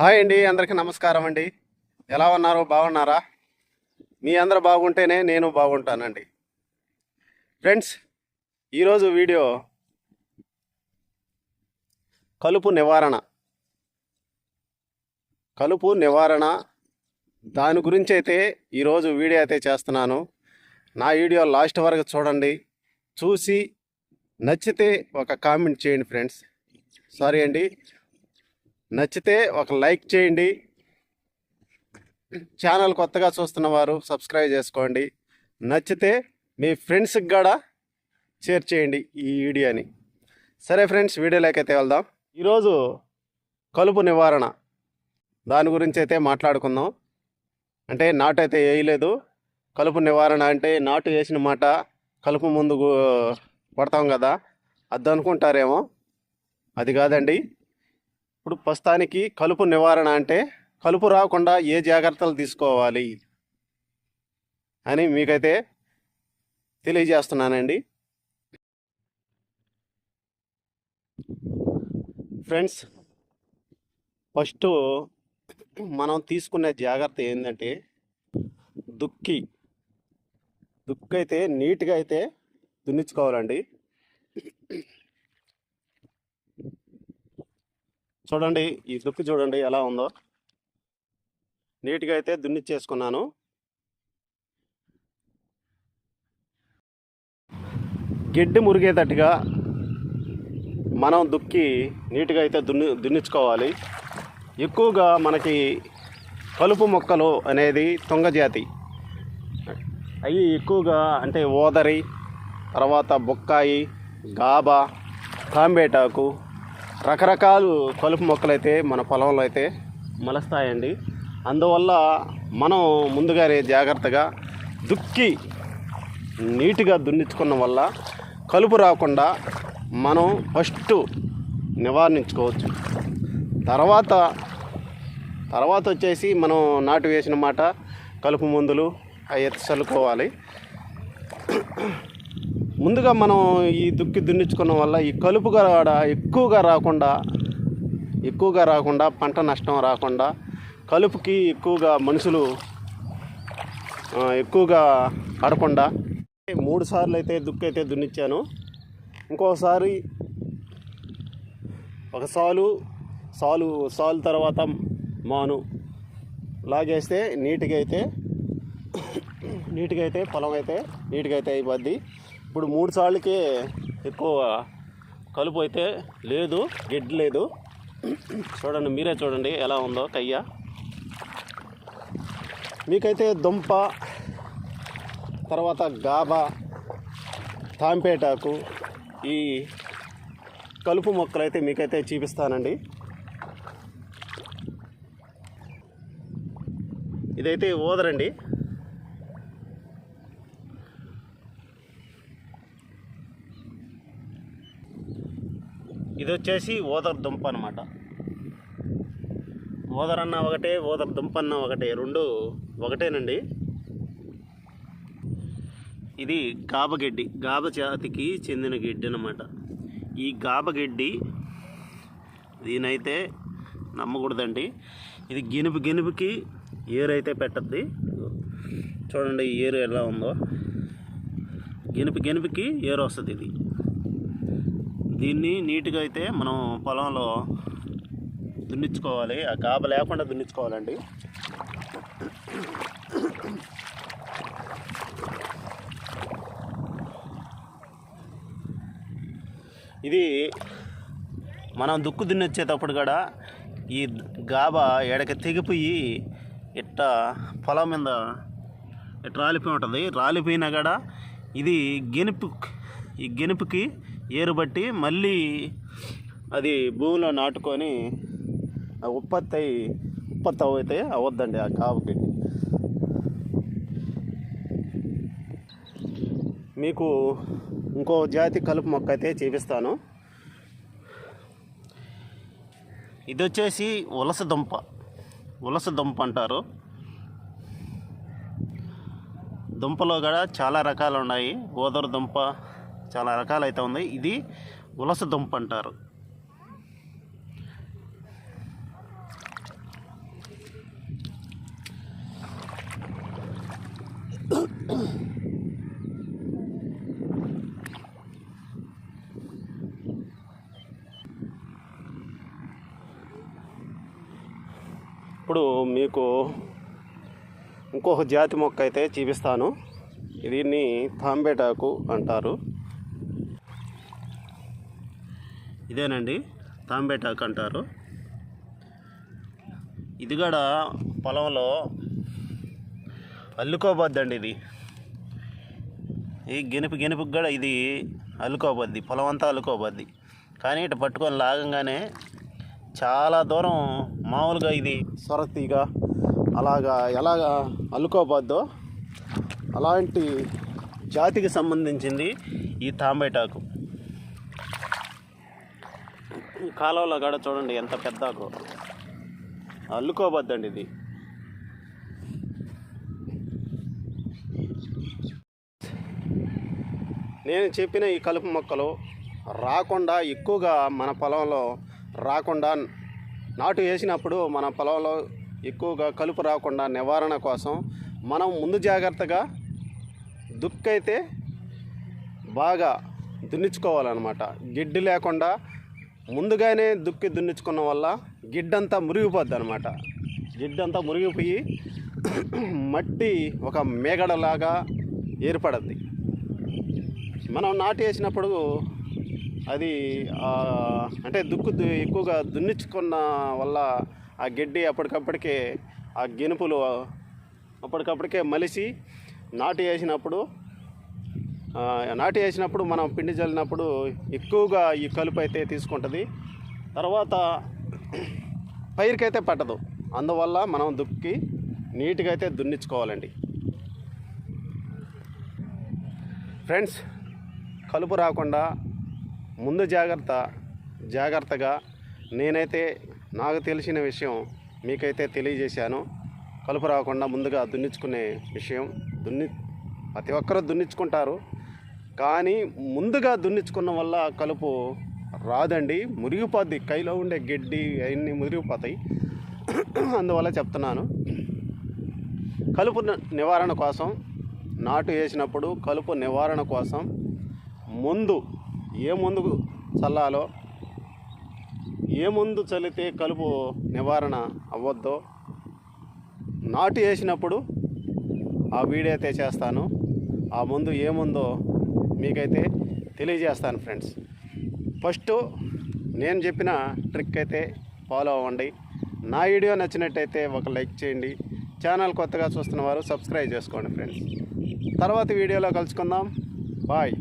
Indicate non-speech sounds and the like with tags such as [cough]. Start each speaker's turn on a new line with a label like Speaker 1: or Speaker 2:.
Speaker 1: Hi అండి అందరికీ నమస్కారం అండి. ఎలా ఉన్నారు? బాగున్నారా? మీ అందరు బాగుంటేనే నేను బాగుంటానండి. ఫ్రెండ్స్ ఈరోజు వీడియో కలుపు నివారణ. కలుపు నివారణ దాని గురించి అయితే ఈరోజు వీడియో అయితే చేస్తున్నాను. నా వీడియో లాస్ట్ వరకు చూడండి. చూసి నచ్చితే ఒక కామెంట్ చేయండి ఫ్రెండ్స్ సారీ అండి. నచ్చితే ఒక లైక్ చేయండి. ఛానల్ కొత్తగా చూస్తున్న వారు సబ్స్క్రైబ్ చేసుకోండి. నచ్చితే మీ ఫ్రెండ్స్కి కూడా షేర్ చేయండి ఈ వీడియోని. సరే ఫ్రెండ్స్ వీడియోలోకైతే అయితే వెళ్దాం. ఈరోజు కలుపు నివారణ. దాని గురించి అయితే మాట్లాడుకుందాం. అంటే నాటు అయితే వేయలేదు. కలుపు నివారణ అంటే నాటు వేసిన మాట కలుపు ముందు పడతాం కొడతాం కదా అద్దనుకుంటారేమో అది కాదండి. ఇప్పుడు ప్రస్తుతానికి కలుపు నివారణ అంటే కలుపు రాకుండా ఏ జాగ్రత్తలు తీసుకోవాలి అని మీకైతే తెలియజేస్తున్నానండి. ఫ్రెండ్స్ ఫస్ట్ మనం తీసుకునే జాగ్రత్త ఏంటంటే దుక్కి దుక్కి అయితే నీట్గా అయితే దున్నించుకోవాలండి. చూడండి ఈ దుక్కి చూడండి ఎలా ఉందో. నీట్గా అయితే దున్నిచ్చేసుకున్నాను. గిడ్డి మురిగేటట్టుగా మనం దుక్కి నీట్గా అయితే దున్ని దున్నించుకోవాలి ఎక్కువగా మనకి కలుపు మొక్కలు అనేది తుంగజాతి అవి ఎక్కువగా అంటే ఓదరి తర్వాత బొక్కాయి గాబా కాంబేటాకు రకరకాలు కలుపు మొక్కలైతే మన పొలంలో అయితే మలస్తాయండి. అందువల్ల మనం ముందుగానే జాగ్రత్తగా దుక్కి నీట్గా దున్నించుకున్న వల్ల కలుపు రాకుండా మనం ఫస్ట్ నివారించుకోవచ్చు. తర్వాత తర్వాత వచ్చేసి మనం నాటు వేసిన మాట కలుపు మందులు అవి చల్లుకోవాలి. ముందుగా మనం ఈ దుక్కి దున్నించుకున్న వల్ల ఈ కలుపు కూడా ఎక్కువగా రాకుండా ఎక్కువగా రాకుండా పంట నష్టం రాకుండా కలుపుకి ఎక్కువగా మనుషులు ఎక్కువగా పడకుండా మూడు సార్లు అయితే దుక్కి అయితే దున్నిచ్చాను. ఇంకోసారి ఒక సాలు సాలు సాలు తర్వాత మాను లాగేస్తే నీట్గా అయితే నీట్గా అయితే పొలం అయితే నీట్గా అయితే అయిపోద్ది. ఇప్పుడు మూడు సార్లకే ఎక్కువ కలుపు అయితే లేదు గడ్డి లేదు. చూడండి మీరే చూడండి ఎలా ఉందో కయ్య. మీకైతే దుంప తర్వాత గాబా తాంపేటాకు ఈ కలుపు మొక్కలు అయితే మీకైతే చూపిస్తానండి. ఇదైతే ఓదరండి. ఇది వచ్చేసి ఓదర్ దుంప అనమాట ఓదర్ అన్న ఒకటే ఓదర్ దుంప అన్న ఒకటే. రెండు ఒకటేనండి. ఇది గాబగడ్డి గాబ జాతికి చెందిన గడ్డి అనమాట ఈ గాబగడ్డి దీనైతే నమ్మకూడదండి. ఇది గినుపు గినుపుకి ఏరైతే పెట్టద్ది చూడండి ఏరు ఎలా ఉందో. గినుపు గినుపుకి ఏరు వస్తుంది ఇది. దీన్ని నీట్గా అయితే మనం పొలంలో దున్నించుకోవాలి ఆ గాబ లేకుండా దున్నించుకోవాలండి ఇది మనం దుక్కు దున్నొచ్చేటప్పుడు కూడా ఈ గాబ ఎడకి తెగిపోయి ఇట్ట పొలం మీద ఇట్ట రాలిపోయి ఉంటుంది. రాలిపోయినా కూడా ఇది గెనుపు ఈ గెనుపుకి ఏరుబట్టి మళ్ళీ అది భూమిలో నాటుకొని ఆ ఉత్పత్తి అయి ఉత్పత్తి అవుతాయి అవద్దండి ఆ కాపుకి మీకు ఇంకో జాతి కలుపు మొక్క అయితే చూపిస్తాను. ఇది వచ్చేసి ఉలస దుంప. ఉలస దుంప అంటారు. దుంపలో కూడా చాలా రకాలు ఉన్నాయి. ఓదరు దుంప చాలా రకాలైతే ఉంది. ఇది ఉలస దుంప అంటారు. ఇప్పుడు మీకు ఇంకొక జాతి మొక్క అయితే చూపిస్తాను దీన్ని తాంబేటాకు అంటారు. ఇదేనండి తాంబేటాకు అంటారు ఇది కూడా పొలంలో అల్లుకోబద్దండి ఇది. ఈ గెనుపు గెనుపుకి కూడా ఇది అల్లుకోబద్ది పొలం అంతా అల్లుకోబద్ది. కానీ ఇటు పట్టుకొని లాగంగానే చాలా దూరం మామూలుగా ఇది సొరతీగా అలాగా ఎలాగా అల్లుకోబద్దో అలాంటి జాతికి సంబంధించింది ఈ తాంబేటాకు. కాలువలో కూడా చూడండి ఎంత పెద్దాకు అల్లుకోబద్దండి ఇది. నేను చెప్పిన ఈ కలుపు మొక్కలు రాకుండా ఎక్కువగా మన పొలంలో రాకుండా నాటు వేసినప్పుడు మన పొలంలో ఎక్కువగా కలుపు రాకుండా నివారణ కోసం మనం ముందు జాగ్రత్తగా దుక్కైతే బాగా దున్నించుకోవాలన్నమాట. గిడ్డి లేకుండా ముందుగానే దుక్కి దున్నించుకున్న వల్ల గిడ్డంతా మురిగిపోద్ది అనమాట గిడ్డంతా మురిగిపోయి [clears throat] మట్టి ఒక మేగడలాగా ఏర్పడద్ది. మనం నాటు వేసినప్పుడు అది అంటే దుక్కు దు- ఎక్కువగా దున్నించుకున్న వల్ల ఆ గడ్డి అప్పటికప్పటికే ఆ గెనుపులు అప్పటికప్పటికే మలిసి నాటు వేసినప్పుడు నాటు వేసినప్పుడు మనం పిండి చల్లినప్పుడు ఎక్కువగా ఈ కలుపు అయితే తీసుకుంటుంది. తర్వాత పైరుకైతే పట్టదు. అందువల్ల మనం దుక్కి నీట్గా అయితే దున్నించుకోవాలండి ఫ్రెండ్స్ కలుపు రాకుండా ముందు జాగ్రత్త జాగ్రత్తగా నేనైతే నాకు తెలిసిన విషయం మీకైతే తెలియజేశాను. కలుపు రాకుండా ముందుగా దున్నించుకునే విషయం దున్ని ప్రతి ఒక్కరూ దున్నించుకుంటారు కానీ ముందుగా దున్నించుకున్న వల్ల కలుపు రాదండి. మురిగిపోద్ది. కైలో ఉండే గడ్డి అవన్నీ మురిగిపోతాయి. అందువల్ల చెప్తున్నాను. కలుపు నివారణ కోసం నాటు వేసినప్పుడు కలుపు నివారణ కోసం ముందు ఏ ముందు చల్లాలో ఏ ముందు చల్లితే కలుపు నివారణ అవ్వద్దో నాటు వేసినప్పుడు ఆ వీడియో అయితే చేస్తాను. ఆ ముందు ఏముందో మీకైతే తెలియజేస్తాను ఫ్రెండ్స్. ఫస్ట్ నేను చెప్పిన ట్రిక్ అయితే ఫాలో అవ్వండి. నా వీడియో నచ్చినట్టయితే ఒక లైక్ చేయండి. ఛానల్ కొత్తగా చూస్తున్న వారు సబ్స్క్రైబ్ చేసుకోండి ఫ్రెండ్స్. తర్వాత వీడియోలో కలుసుకుందాం. బాయ్.